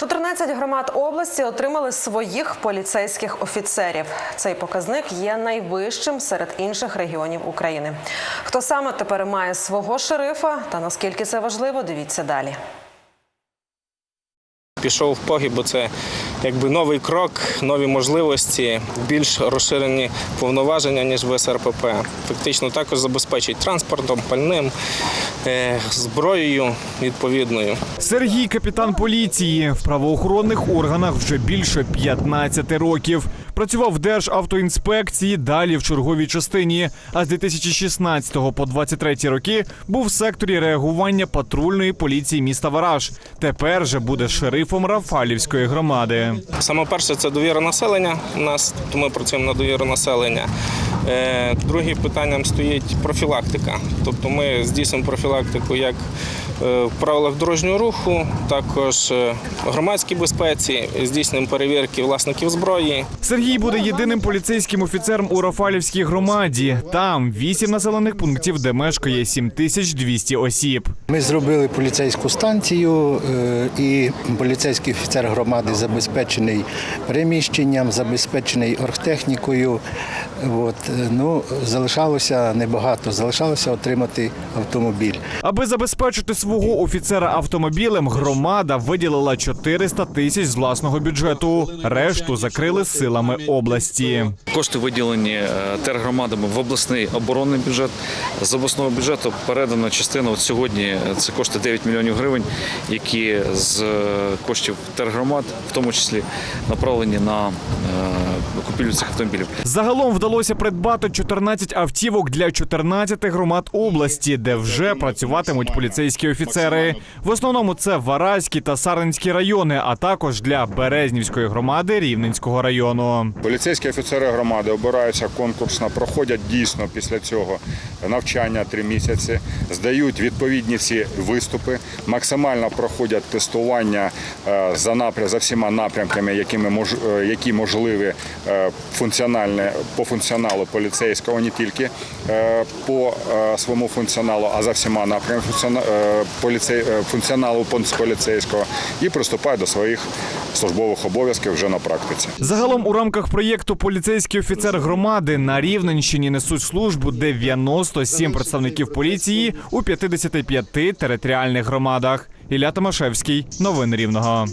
14 громад області отримали своїх поліцейських офіцерів. Цей показник є найвищим серед інших регіонів України. Хто саме тепер має свого шерифа та наскільки це важливо, дивіться далі. Пішов в погиб, бо це якби новий крок, нові можливості, більш розширені повноваження, ніж в СРПП. Фактично також забезпечить транспортом, пальним, зброєю відповідною. Сергій капітан поліції в правоохоронних органах вже більше 15 років. Працював в Державтоінспекції, далі в черговій частині. А з 2016 по 23 роки був в секторі реагування патрульної поліції міста Вараж. Тепер же буде шерифом Рафалівської громади. Саме перше це довіра населення. У нас ми працюємо на довіру населення. Е, Другим питанням стоїть профілактика. Тобто ми здійснюємо профілактику як е, в правилах дорожнього руху, також е, громадській безпеці, здійснюємо перевірки власників зброї. Сергій буде єдиним поліцейським офіцером у Рафалівській громаді. Там вісім населених пунктів, де мешкає 7200 осіб. Ми зробили поліцейську станцію, і поліцейський офіцер громади забезпечений переміщенням, забезпечений оргтехнікою. От, е, ну, залишалося небагато, залишалося отримати автомобіль. Аби забезпечити свого офіцера автомобілем, громада виділила 400 тисяч з власного бюджету. Решту закрили силами області. Кошти виділені е, тергромадами в обласний оборонний бюджет. З обласного бюджету передана частина. От сьогодні е, це кошти 9 мільйонів гривень, які з коштів тергромад, в тому числі направлені на е, купівлю цих автомобілів. Загалом вдалося придбати 14 автівок для 14 громад області, де вже працюватимуть поліцейські офіцери. В основному це Вараські та Сарненські райони, а також для Березнівської громади Рівненського району. Поліцейські офіцери громади обираються конкурсно, проходять дійсно після цього навчання три місяці, здають відповідні всі виступи, максимально проходять тестування е, за напрям за всіма напрямками, якими е, які можливі функціональне по функціоналу поліцейського, не тільки е, по е, своєму функціоналу, а за всіма е, е, функціоналу поліцейського і приступають до своїх службових обов'язків вже на практиці. Загалом у рамках проєкту Поліцейський офіцер громади на Рівненщині несуть службу 97 представників поліції у 55 територіальних громадах. Ілля Томашевський, новини Рівного.